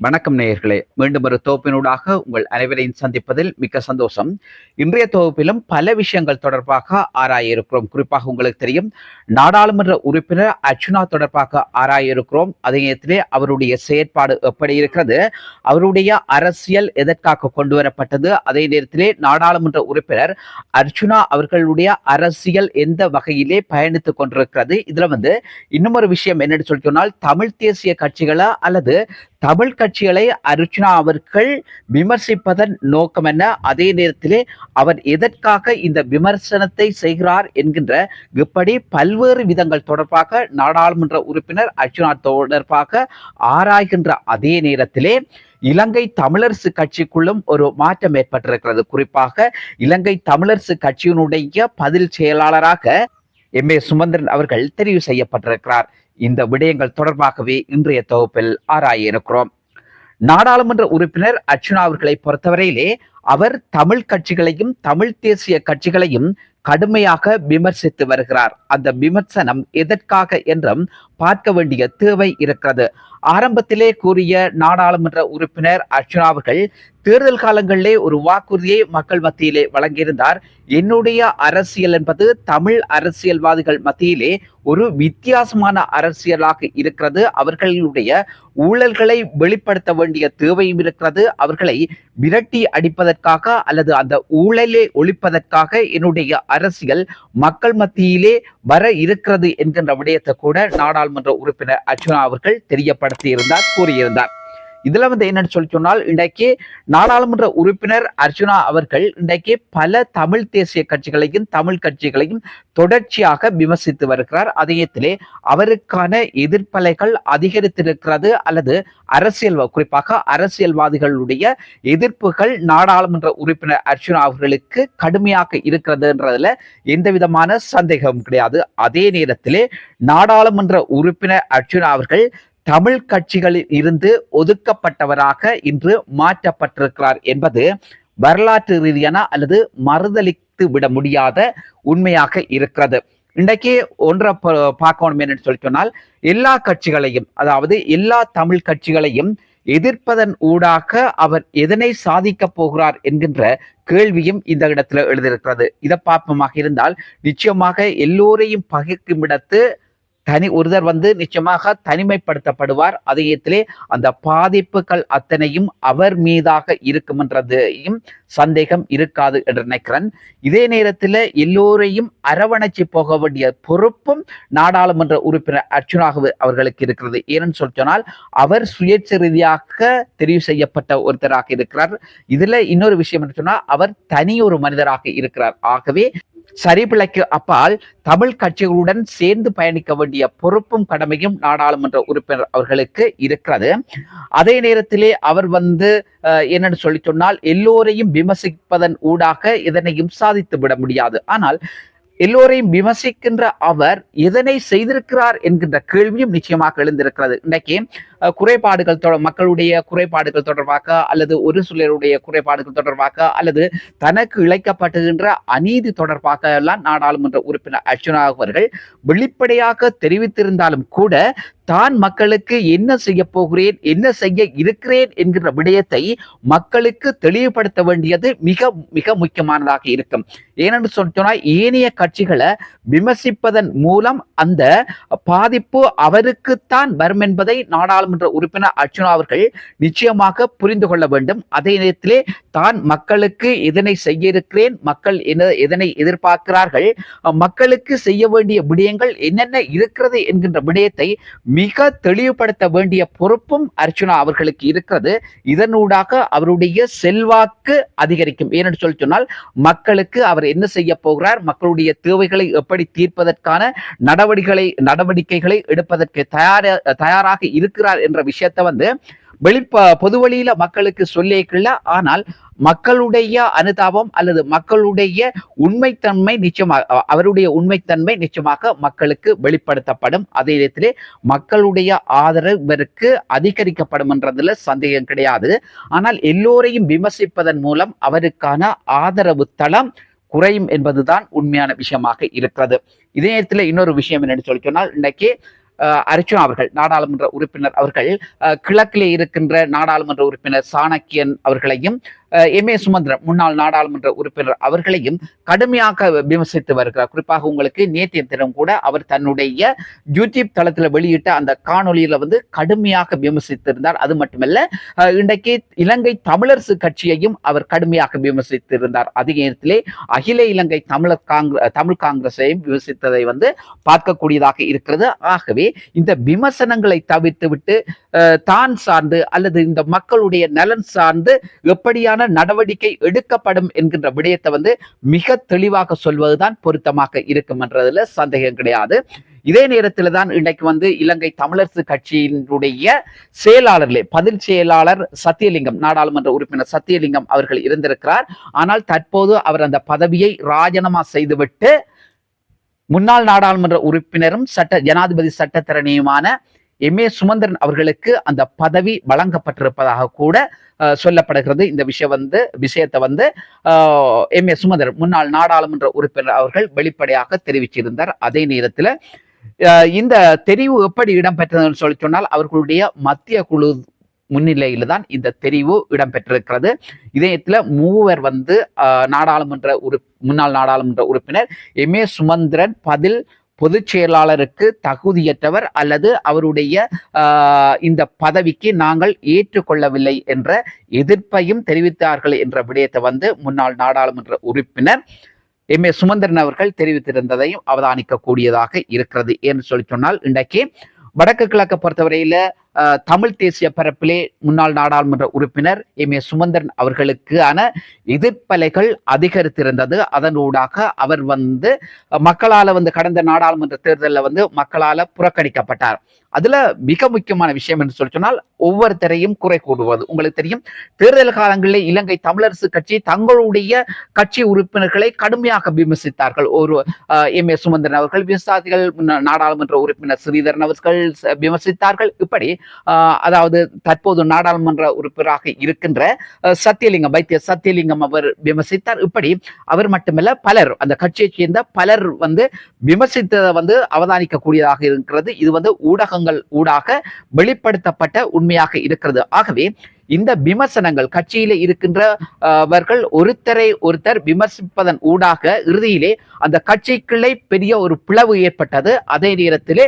வணக்கம் நேயர்களே. மீண்டும் ஒரு தொகுப்பினூடாக உங்கள் அனைவரையும் சந்திப்பதில் மிக்க சந்தோஷம். இன்றைய தொகுப்பிலும் பல விஷயங்கள் தொடர்பாக ஆராய இருக்கிறோம் குறிப்பாக உங்களுக்கு தெரியும் நாடாளுமன்ற உறுப்பினர் அர்ச்சுனா தொடர்பாக ஆராய இருக்கிறோம் அதே நேரத்திலே அவருடைய செயற்பாடு எப்படி இருக்கிறது அவருடைய அரசியல் எதற்காக கொண்டு வரப்பட்டது அதே நேரத்திலே நாடாளுமன்ற உறுப்பினர் அர்ச்சுனா அவர்களுடைய அரசியல் எந்த வகையிலே பயணித்துக் கொண்டிருக்கிறது இதுல வந்து இன்னும் ஒரு விஷயம் என்னன்னு சொல்லி சொன்னால் தமிழ் தேசிய கட்சிகளா அல்லது தமிழ் கட்சிகளை அர்ச்சுனா அவர்கள் விமர்சிப்பதன் நோக்கம் என்ன? அதே நேரத்திலே அவர் எதற்காக இந்த விமர்சனத்தை செய்கிறார் என்கின்ற இப்படி பல்வேறு விதங்கள் தொடர்பாக நாடாளுமன்ற உறுப்பினர் அர்ச்சுனா தொடர்பாக ஆராய்கின்ற அதே நேரத்திலே இலங்கை தமிழரசு கட்சிக்குள்ளும் ஒரு மாற்றம் ஏற்பட்டிருக்கிறது. குறிப்பாக இலங்கை தமிழரசு கட்சியினுடைய பதில் செயலாளராக எம் ஏ சுமந்திரன் அவர்கள் தெரிவு செய்யப்பட்டிருக்கிறார். இந்த விடயங்கள் தொடர்பாகவே இன்றைய தொகுப்பில் ஆராய இருக்கிறோம் நாடாளுமன்ற உறுப்பினர் அர்ச்சுனா அவர்களை பொறுத்தவரையிலே அவர் தமிழ் கட்சிகளையும் தமிழ் தேசிய கட்சிகளையும் கடுமையாக விமர்சித்து வருகிறார். அந்த விமர்சனம் எதற்காக என்றும் பார்க்க வேண்டிய தேவை இருக்கிறது. ஆரம்பத்திலே கூறிய நாடாளுமன்ற உறுப்பினர் அர்ச்சுனா அவர்கள் தேர்தல் காலங்களிலே ஒரு வாக்குறுதியை மக்கள் மத்தியிலே வழங்கியிருந்தார். என்னுடைய அரசியல் என்பது தமிழ் அரசியல்வாதிகள் மத்தியிலே ஒரு வித்தியாசமான அரசியலாக இருக்கிறது. அவர்களுடைய ஊழல்களை வெளிப்படுத்த வேண்டிய தேவையும் இருக்கிறது. அவர்களை விரட்டி அடிப்பதற்காக அல்லது அந்த ஊழலை ஒழிப்பதற்காக என்னுடைய அரசியல் மக்கள் மத்தியிலே வர இருக்கிறது என்கின்ற விடயத்தை கூட நாடாளுமன்ற உறுப்பினர் அர்ஜுனா அவர்கள் தெரியப்படுத்தியிருந்தார் கூறியிருந்தார். இதுல வந்து என்னன்னு சொல்லி சொன்னால் இன்றைக்கு நாடாளுமன்ற உறுப்பினர் அர்ஜுனா அவர்கள் இன்றைக்கு பல தமிழ் தேசிய கட்சிகளையும் தமிழ் கட்சிகளையும் தொடர்ச்சியாக விமர்சித்து வருகிறார். அதயத்திலே அவருக்கான எதிர்ப்பலைகள் அதிகரித்திருக்கிறது அல்லது அரசியல் குறிப்பாக அரசியல்வாதிகளுடைய எதிர்ப்புகள் நாடாளுமன்ற உறுப்பினர் அர்ஜுனா அவர்களுக்கு கடுமையாக இருக்கிறதுன்றதுல எந்த விதமான சந்தேகமும் கிடையாது. அதே நேரத்திலே நாடாளுமன்ற உறுப்பினர் அர்ஜுனா அவர்கள் தமிழ் கட்சிகளில் இருந்து ஒதுக்கப்பட்டவராக இன்று மாற்றப்பட்டிருக்கிறார் என்பது வரலாற்று ரீதியான அல்லது மறுதளித்து விட முடியாத உண்மையாக இருக்கிறது. இன்றைக்கு ஒன்றை பார்க்கணும் என்னன்னு சொல்லி சொன்னால் எல்லா கட்சிகளையும் அதாவது எல்லா தமிழ் கட்சிகளையும் எதிர்ப்பதன் ஊடாக அவர் எதனை சாதிக்க போகிறார் என்கின்ற கேள்வியும் இந்த இடத்துல எழுதியிருக்கிறது இதை பார்ப்பமாக இருந்தால் நிச்சயமாக எல்லோரையும் பகிர்க்கும் இடத்து தனி ஒருவர் வந்து நிச்சயமாக தனிமைப்படுத்தப்படுவார். அதயத்திலே அந்த பாதிப்புகள் அத்தனையும் அவர் மீதாக இருக்கும்ன்றதையும் சந்தேகம் இருக்காது என்று நினைக்கிறேன். இதே நேரத்தில் எல்லோரையும் அரவணைச்சு போக வேண்டிய பொறுப்பும் நாடாளுமன்ற உறுப்பினர் அர்ச்சுனா அவர்களுக்கு இருக்கிறது. ஏன்னு சொல்லி சொன்னால் அவர் சுயேட்சை ரீதியாக தெரிவு செய்யப்பட்ட ஒருத்தராக இருக்கிறார். இதுல இன்னொரு விஷயம் என்று சொன்னால் அவர் தனி ஒரு மனிதராக இருக்கிறார். ஆகவே சரிபிழைக்கு அப்பால் தமிழ் கட்சிகளுடன் சேர்ந்து பயணிக்க வேண்டிய பொறுப்பும் கடமையும் நாடாளுமன்ற உறுப்பினர் அவர்களுக்கு இருக்கிறது. அதே நேரத்திலே அவர் வந்து என்னன்னு சொல்லி சொன்னால் எல்லோரையும் விமர்சிப்பதன் ஊடாக இதனையும் சாதித்து விட முடியாது. ஆனால் எல்லோரையும் விமர்சிக்கின்ற அவர் எதனை செய்திருக்கிறார் என்கின்ற கேள்வியும் நிச்சயமாக எழுந்திருக்கிறது. இன்றைக்கு குறைபாடுகள் மக்களுடைய குறைபாடுகள் தொடர்பாக அல்லது ஒரு சிலருடைய குறைபாடுகள் தொடர்பாக அல்லது தனக்கு இழைக்கப்படுகின்ற அநீதி தொடர்பாக எல்லாம் நாடாளுமன்ற உறுப்பினர் அர்ச்சுனா அவர்கள் வெளிப்படையாக தெரிவித்திருந்தாலும் கூட தான் மக்களுக்கு என்ன செய்ய போகிறேன் என்ன செய்ய இருக்கிறேன் என்கிற விடயத்தை மக்களுக்கு தெளிவுபடுத்த வேண்டியது மிக மிக முக்கியமானதாக இருக்கும். ஏனென்று சொன்னால் ஏனைய கட்சிகளை விமர்சிப்பதன் மூலம் அந்த பாதிப்பு அவருக்குத்தான் வரும் என்பதை நாடாளுமன்ற உறுப்பினர் அர்ச்சுனா அவர்கள் நிச்சயமாக புரிந்து கொள்ள வேண்டும். அதே நேரத்திலே தான் மக்களுக்கு இதனை செய்ய இருக்கிறேன் மக்கள் என்ன எதனை எதிர்பார்க்கிறார்கள் மக்களுக்கு செய்ய வேண்டிய விடயங்கள் என்னென்ன இருக்கிறது என்கின்ற விடயத்தை மிக தெளிவுபடுத்த வேண்டிய பொறுப்பும் அர்ச்சுனா அவர்களுக்கு இருக்கிறது. இதனூடாக அவருடைய செல்வாக்கு அதிகரிக்கும். ஏனென்று சொல்லி சொன்னால் மக்களுக்கு அவர் என்ன செய்ய போகிறார்? மக்களுடைய தேவைகளை எப்படி தீர்ப்பதற்கான நடவடிக்கைகளை நடவடிக்கைகளை எடுப்பதற்கு தயார தயாராக இருக்கிறார் என்ற விஷயத்தை வந்து வெளிப்ப பொது வழியில மக்களுக்கு சொல்லிக்கல ஆனால் மக்களுடைய அனுதாபம் அல்லது மக்களுடைய உண்மைத்தன்மை நிச்சயமாக அவருடைய உண்மைத்தன்மை நிச்சயமாக மக்களுக்கு வெளிப்படுத்தப்படும். அதே நேரத்திலே மக்களுடைய ஆதரவு இவருக்கு அதிகரிக்கப்படும் என்றதுல சந்தேகம் கிடையாது. ஆனால் எல்லோரையும் விமர்சிப்பதன் மூலம் அவருக்கான ஆதரவு தளம் குறையும் என்பதுதான் உண்மையான விஷயமாக இருக்கிறது. இதே நேரத்தில் இன்னொரு விஷயம் என்னன்னு சொல்லி சொன்னால் இன்னைக்கு அஹ், அவர்கள் நாடாளுமன்ற உறுப்பினர் அவர்கள் கிழக்கிலே இருக்கின்ற நாடாளுமன்ற உறுப்பினர் சாணக்கியன் அவர்களையும் எம். ஏ. சுமந்திரன் முன்னாள் நாடாளுமன்ற உறுப்பினர் அவர்களையும் கடுமையாக விமர்சித்து வருகிறார். குறிப்பாக உங்களுக்கு நேற்றைய தினம் கூட அவர் தன்னுடைய யூடியூப் தளத்தில் வெளியிட்ட அந்த காணொலியில வந்து கடுமையாக விமர்சித்திருந்தார். அது மட்டுமல்ல இன்றைக்கு இலங்கை தமிழரசு கட்சியையும் அவர் கடுமையாக விமர்சித்திருந்தார். அதே நேரத்திலே அகில இலங்கை தமிழர் காங்கிரஸ் தமிழ் காங்கிரஸையும் விமர்சித்ததை வந்து பார்க்கக்கூடியதாக இருக்கிறது. ஆகவே இந்த விமர்சனங்களை தவிர்த்துவிட்டு அஹ், தான் சார்ந்து அல்லது இந்த மக்களுடைய நலன் சார்ந்து எப்படியான நடவடிக்கை எடுக்கப்படும் என்கின்ற விடயத்தை வந்து மிக தெளிவாக சொல்வதுதான் பொருத்தமாக இருக்கும் என்றதுல சந்தேகம் கிடையாது. இதே நேரத்தில் தான் இன்றைக்கு வந்து இலங்கை தமிழரசு கட்சியினுடைய செயலாளர்களே பதில் செயலாளர் சத்தியலிங்கம் நாடாளுமன்ற உறுப்பினர் சத்தியலிங்கம் அவர்கள் இருந்திருக்கிறார். ஆனால் தற்போது அவர் அந்த பதவியை ராஜினாமா செய்துவிட்டு முன்னாள் நாடாளுமன்ற உறுப்பினரும் சட்ட ஜனாதிபதி சட்டத்தரணியுமான எம் ஏ சுமந்திரன் அவர்களுக்கு அந்த பதவி வழங்கப்பட்டிருப்பதாக கூட சொல்லப்படுகிறது. இந்த விஷயம் வந்து விஷயத்தை வந்து எம் ஏ சுமந்திரன் முன்னாள் நாடாளுமன்ற உறுப்பினர் அவர்கள் வெளிப்படையாக தெரிவிச்சிருந்தார். அதே நேரத்தில் இந்த தெரிவு எப்படி இடம்பெற்றதுன்னு சொல்லி சொன்னால் அவர்களுடைய மத்திய குழு முன்னிலையில தான் இந்த தெரிவு இடம்பெற்றிருக்கிறது. இதயத்துல மூவர் வந்து நாடாளுமன்ற உறு முன்னாள் நாடாளுமன்ற உறுப்பினர் எம் ஏ சுமந்திரன் பதில் பொதுச் செயலாளருக்கு தகுதியற்றவர் அல்லது அவருடைய இந்த பதவிக்கு நாங்கள் ஏற்றுக்கொள்ளவில்லை என்ற எதிர்ப்பையும் தெரிவித்தார்கள் என்ற விடயத்தை வந்து முன்னாள் நாடாளுமன்ற உறுப்பினர் எம். ஏ. சுமந்திரன் அவர்கள் தெரிவித்திருந்ததையும் அவதானிக்க கூடியதாக இருக்கிறது. என்று சொல்லி சொன்னால் இன்றைக்கு வடக்கு கிழக்கு பொறுத்தவரையில தமிழ் தேசிய பரப்பிலே முன்னாள் நாடாளுமன்ற உறுப்பினர் எம். ஏ. சுமந்திரன் அவர்களுக்கான எதிர்ப்பலைகள் அதிகரித்திருந்தது. அதனூடாக அவர் வந்து மக்களால வந்து கடந்த நாடாளுமன்ற தேர்தலில் வந்து மக்களால புறக்கணிக்கப்பட்டார். அதுல மிக முக்கியமான விஷயம் என்று சொல்லி சொன்னால் ஒவ்வொருத்தரையும் குறை கூடுவது உங்களுக்கு தெரியும் தேர்தல் காலங்களில் இலங்கை தமிழரசு கட்சி தங்களுடைய கட்சி உறுப்பினர்களை கடுமையாக விமர்சித்தார்கள். ஒரு எம். ஏ. சுமந்திரன் அவர்கள் விவசாயிகள் நாடாளுமன்ற உறுப்பினர் ஸ்ரீதரன் அவர்கள் விமர்சித்தார்கள். இப்படி ஆஹ், அதாவது தற்போது நாடாளுமன்ற உறுப்பினராக இருக்கின்ற சத்தியலிங்கம் வைத்திய சத்தியலிங்கம் அவர் விமர்சித்தார். இப்படி அவர் மட்டுமல்ல பலர் அந்த கட்சியைச் சேர்ந்த பலர் வந்து விமர்சித்ததை வந்து அவதானிக்கக்கூடியதாக இருக்கிறது. இது வந்து ஊடகங்கள் ஊடாக வெளிப்படுத்தப்பட்ட உண்மையாக இருக்கிறது. ஆகவே இந்த விமர்சனங்கள் கட்சியில இருக்கின்றவர்கள் ஒருத்தரை ஒருத்தர் விமர்சிப்பதன் ஊடாக இறுதியிலே அந்த கட்சிக்குள்ளே பெரிய ஒரு பிளவு ஏற்பட்டது. அதே நேரத்திலே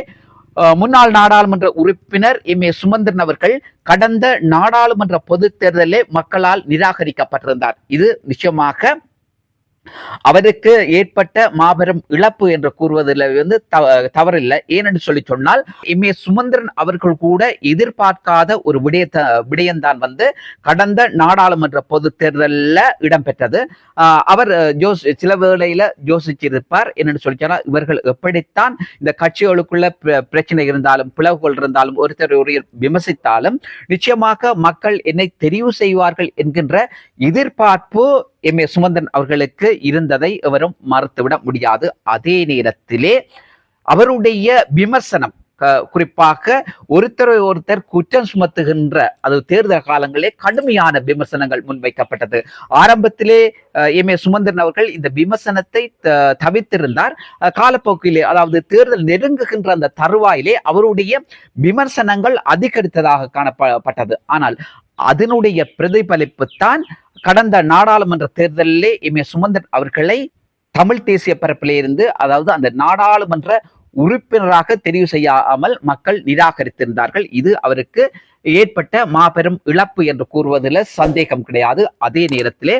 முன்னாள் நாடாளுமன்ற உறுப்பினர் எம் ஏ சுமந்திரன் அவர்கள் கடந்த நாடாளுமன்ற பொதுத் தேர்தலில் மக்களால் நிராகரிக்கப்பட்டிருந்தார். இது நிச்சயமாக அவருக்கு ஏற்பட்ட மாபெரும் இழப்பு என்று கூறுவதில் வந்து தவ- தவறில்லை. ஏனென்று சொல்லி சொன்னால் எம். ஏ. சுமந்திரன் அவர்கள் கூட எதிர்பார்க்காத ஒரு விடயத்த விடயம்தான் வந்து கடந்த நாடாளுமன்ற பொது தேர்தலில் இடம்பெற்றது. அவர் ஜோஸ் சில வேளையில யோசிச்சிருப்பார். என்னென்று சொல்லி சொன்னால் இவர்கள் எப்படித்தான் இந்த கட்சிகளுக்குள்ள பிர- பிரச்சனை இருந்தாலும் பிளவுகள் இருந்தாலும் ஒருத்தர் ஒரு விமர்சித்தாலும் நிச்சயமாக மக்கள் என்னை தெரிவு செய்வார்கள் என்கின்ற எதிர்பார்ப்பு எம். ஏ. சுமந்தன் அவர்களுக்கு இருந்ததை எவரும் மறுத்துவிட முடியாது. அதே நேரத்திலே அவருடைய விமர்சனம் குறிப்பாக ஒருத்தரை ஒருத்தர் குற்றம் சுமத்துகின்ற அது தேர்தல் காலங்களிலே கடுமையான விமர்சனங்கள் முன்வைக்கப்பட்டது. ஆரம்பத்திலே அஹ், எம். ஏ. சுமந்திரன் அவர்கள் இந்த விமர்சனத்தை த- தவிர்த்திருந்தார். காலப்போக்கிலே அதாவது தேர்தல் நெருங்குகின்ற அந்த தருவாயிலே அவருடைய விமர்சனங்கள் அதிகரித்ததாக காணப்பட்டது ஆனால் அதனுடைய பிரதிபலிப்பு தான் கடந்த நாடாளுமன்ற தேர்தலிலே எம் ஏ சுமந்திரன் அவர்களை தமிழ் தேசிய பரப்பிலே இருந்து அதாவது அந்த நாடாளுமன்ற உறுப்பினராக தெரிவு செய்யாமல் மக்கள் நிராகரித்திருந்தார்கள். இது அவருக்கு ஏற்பட்ட மாபெரும் இழப்பு என்று கூறுவதில் சந்தேகம் கிடையாது. அதே நேரத்திலே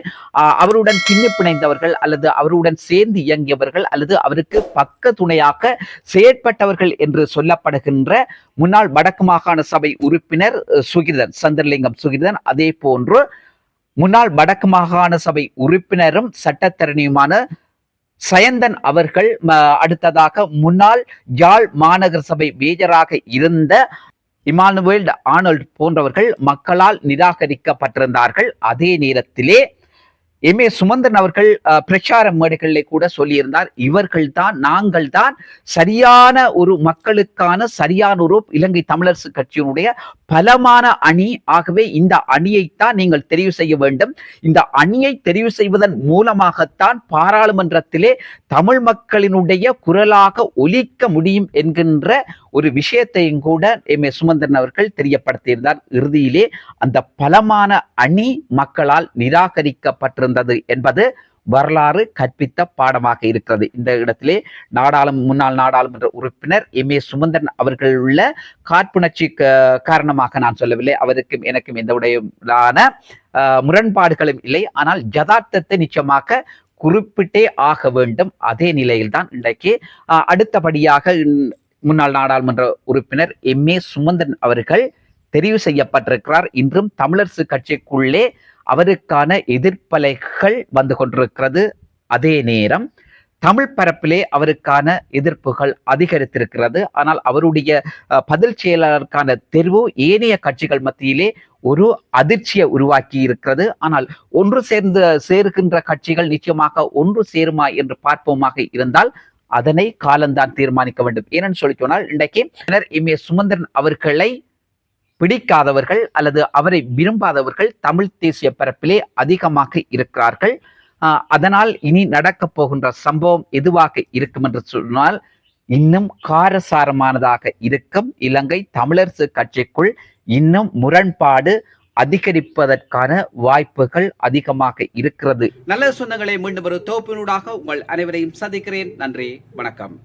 அவருடன் பின்னி பிணைந்தவர்கள் அல்லது அவருடன் சேர்ந்து இயங்கியவர்கள் அல்லது அவருக்கு பக்க துணையாக செயற்பட்டவர்கள் என்று சொல்லப்படுகின்ற முன்னாள் வடக்கு மாகாண சபை உறுப்பினர் அஹ், சந்திரலிங்கம் சுகிர்தன் அதே போன்று முன்னாள் வடக்கு மாகாண சபை உறுப்பினரும் சட்டத்தரணியுமான சயந்தன் அவர்கள் அடுத்ததாக முன்னாள் யாழ் மாநகர சபை மேஜராக இருந்த இமானுவேல் ஆனல்ட் போன்றவர்கள் மக்களால் நிராகரிக்கப்பட்டிருந்தார்கள். அதே நேரத்திலே எம் ஏ சுமந்தன் அவர்கள் பிரச்சார மேடைகளில் கூட சொல்லியிருந்தார் இவர்கள் தான் நாங்கள் தான் சரியான ஒரு மக்களுக்கான சரியான ஒரு இலங்கை தமிழரசு கட்சியினுடைய பலமான அணி. ஆகவே இந்த அணியைத்தான் நீங்கள் தெரிவு செய்ய வேண்டும். இந்த அணியை தெரிவு செய்வதன் மூலமாகத்தான் பாராளுமன்றத்திலே தமிழ் மக்களினுடைய குரலாக ஒலிக்க முடியும் என்கின்ற ஒரு விஷயத்தையும் கூட எம் ஏ சுமந்திரன் அவர்கள் தெரியப்படுத்தியிருந்தார். இறுதியிலே அந்த பலமான அணி மக்களால் நிராகரிக்கப்பட்டிருந்தது என்பது வரலாறு கற்பித்த பாடமாக இருக்கிறது. இந்த இடத்திலே நாடாளும் முன்னாள் நாடாளுமன்ற உறுப்பினர் எம் ஏ சுமந்திரன் அவர்கள் உள்ள காற்புணர்ச்சி காரணமாக நான் சொல்லவில்லை. அவருக்கும் எனக்கும் எந்த உடையதான முரண்பாடுகளும் இல்லை. ஆனால் ஜதார்த்தத்தை நிச்சயமாக குறிப்பிட்டே ஆக வேண்டும். அதே நிலையில்தான் இன்றைக்கு அடுத்தபடியாக முன்னாள் நாடாளுமன்ற உறுப்பினர் எம். ஏ. சுமந்திரன் அவர்கள் தெரிவு செய்யப்பட்டிருக்கிறார். இன்றும் தமிழரசு கட்சிக்குள்ளே அவருக்கான எதிர்ப்பலைகள் வந்து கொண்டிருக்கிறது. அதே நேரம் தமிழ் பரப்பிலே அவருக்கான எதிர்ப்புகள் அதிகரித்திருக்கிறது. ஆனால் அவருடைய பதில் செயலாளருக்கான தெரிவு ஏனைய கட்சிகள் மத்தியிலே ஒரு அதிர்ச்சியை உருவாக்கி இருக்கிறது. ஆனால் ஒன்று சேர்ந்து சேருகின்ற கட்சிகள் நிச்சயமாக ஒன்று சேருமா என்று பார்ப்போமாக இருந்தால் அதனை காலம்தான் தீர்மானிக்க வேண்டும். ஏனென்று சொல்லி சொன்னால் இன்றைக்கு எம் ஏ சுமந்திரன் அவர்களை பிடிக்காதவர்கள் அல்லது அவரை விரும்பாதவர்கள் தமிழ் தேசிய பரப்பிலே அதிகமாக இருக்கிறார்கள். ஆஹ் அதனால் இனி நடக்கப் போகின்ற சம்பவம் எதுவாக இருக்கும் என்று சொன்னால் இன்னும் காரசாரமானதாக இருக்கும். இலங்கை தமிழரசு கட்சிக்குள் இன்னும் முரண்பாடு அதிகரிப்பதற்கான வாய்ப்புகள் அதிகமாக இருக்கிறது. நல்ல சொந்தங்களை மீண்டும் ஒரு தோப்பினூடாக உங்கள் அனைவரையும் சந்திக்கிறேன். நன்றி வணக்கம்.